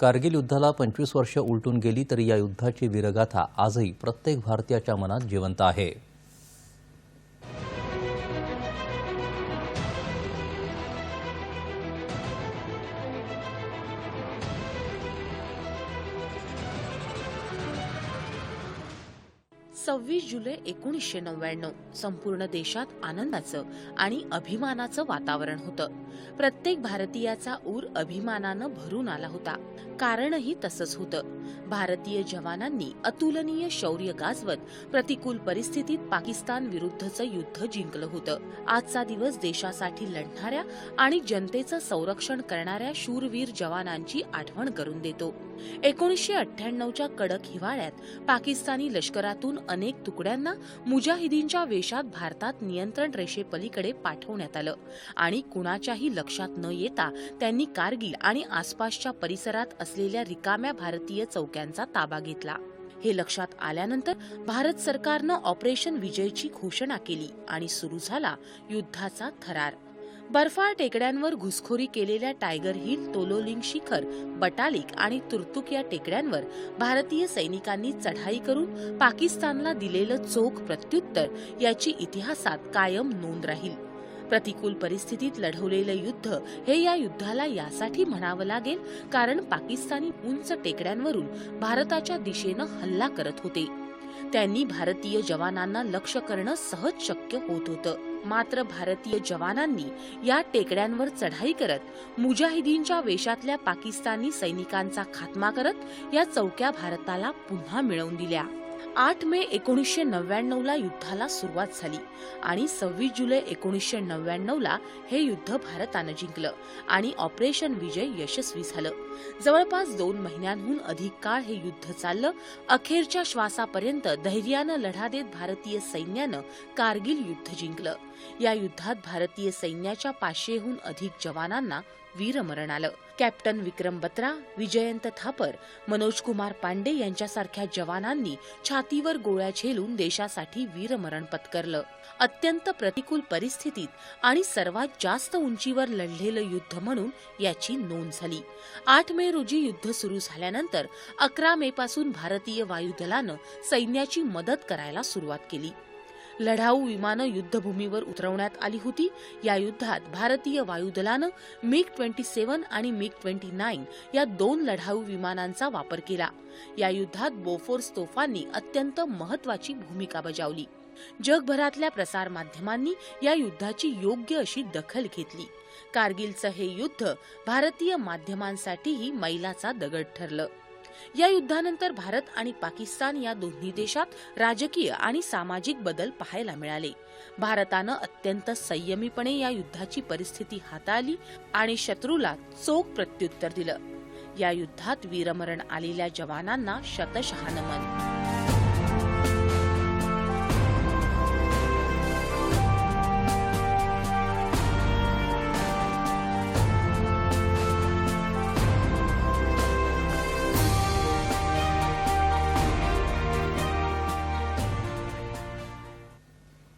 कारगिल युद्धाला पंचवीस वर्ष उलटून गेली तरी या युद्धाची वीरगाथा आजही प्रत्येक भारतीयाच्या मनात जिवंत आहे. सव्वीस जुलै एकोणीसशे नव्याण्णव. संपूर्ण देशात आनंदाचं आणि अभिमानाचं वातावरण होतं. प्रत्येक भारतीयाचा ऊर अभिमानानं भरून आला होता. कारणही तसंच होतं. भारतीय जवानांनी अतुलनीय शौर्य गाजवत प्रतिकूल परिस्थितीत पाकिस्तान विरुद्धचं युद्ध जिंकलं होतं. आजचा दिवस देशासाठी लढणाऱ्या आणि जनतेचं संरक्षण करणाऱ्या शूरवीर जवानांची आठवण करून देतो. एकोणीसशे अठ्ठ्याण्णवच्या कडक हिवाळ्यात पाकिस्तानी लष्करातून अनेक तुकड्यांना मुजाहिदींच्या वेशात भारतात नियंत्रण रेषेपलीकडे पाठवण्यात आलं. आणि कुणाच्याही लक्षात न येता त्यांनी कारगिल आणि आसपासच्या परिसरात असलेल्या रिकाम्या भारतीय चौक्यांचा ताबा घेतला. हे लक्षात आल्यानंतर भारत सरकारनं ऑपरेशन विजयची घोषणा केली आणि सुरू झाला युद्धाचा थरार. बर्फाळ टेकड्यांवर घुसखोरी केलेल्या टायगर हिल तोलोलिंग शिखर बटालिक आणि तुर्तुक या टेकड्यांवर भारतीय सैनिकांनी चढाई करून पाकिस्तानला दिलेलं चोख प्रत्युत्तर याची इतिहासात कायम नोंद राहील. प्रतिकूल परिस्थितीत लढवलेलं युद्ध हे या युद्धाला यासाठी म्हणावं लागेल कारण पाकिस्तानी उंच टेकड्यांवरून भारताच्या दिशेनं हल्ला करत होते. त्यांनी भारतीय जवानांना लक्ष करणं सहज शक्य होत होतं. मात्र भारतीय जवानांनी या टेकड्यांवर चढाई करत मुजाहिदीनच्या वेशातल्या पाकिस्तानी सैनिकांचा खात्मा करत या चौक्या भारताला पुन्हा मिळवून दिल्या. आठ मे एकोणीसशे नव्याण्णव ला युद्धाला सुरुवात झाली. आणि सव्वीस जुलै एकोणीसशे नव्याण्णवला हे युद्ध भारतानं जिंकलं आणि ऑपरेशन विजय यशस्वी झालं. जवळपास दोन महिन्यांहून अधिक काळ हे युद्ध चाललं. अखेरच्या श्वासापर्यंत धैर्यानं लढा देत भारतीय सैन्यानं कारगिल युद्ध जिंकलं. या युद्धात भारतीय सैन्याच्या पाचशेहून अधिक जवानांना वीरमरण आलं. कॅप्टन विक्रम बत्रा विजयंत थापर मनोज कुमार पांडे यांच्यासारख्या जवानांनी छातीवर गोळ्या झेलून देशासाठी वीरमरण पत्करलं. अत्यंत प्रतिकूल परिस्थितीत आणि सर्वात जास्त उंचीवर लढलेलं युद्ध म्हणून याची नोंद झाली. आठ मे रोजी युद्ध सुरू झाल्यानंतर अकरा मे पासून भारतीय वायुदलानं सैन्याची मदत करायला सुरुवात केली. लढाऊ विमानं युद्धभूमीवर उतरवण्यात आली होती. या युद्धात भारतीय वायुदलानं मिग ट्वेंटी सेव्हन आणि मिग ट्वेंटी नाईन या दोन लढाऊ विमानांचा वापर केला. या युद्धात बोफोर्स तोफांनी अत्यंत महत्वाची भूमिका बजावली. जगभरातल्या प्रसारमाध्यमांनी या युद्धाची योग्य अशी दखल घेतली. कारगिलचं हे युद्ध भारतीय माध्यमांसाठीही मैलाचा दगड ठरलं. या युद्धानंतर भारत आणि पाकिस्तान या दोन्ही देशात राजकीय आणि सामाजिक बदल पाहायला मिळाले. भारतानं अत्यंत संयमीपणे या युद्धाची परिस्थिती हाताळली आणि शत्रूला चोख प्रत्युत्तर दिलं. या युद्धात वीरमरण आलेल्या जवानांना शतशहा नमन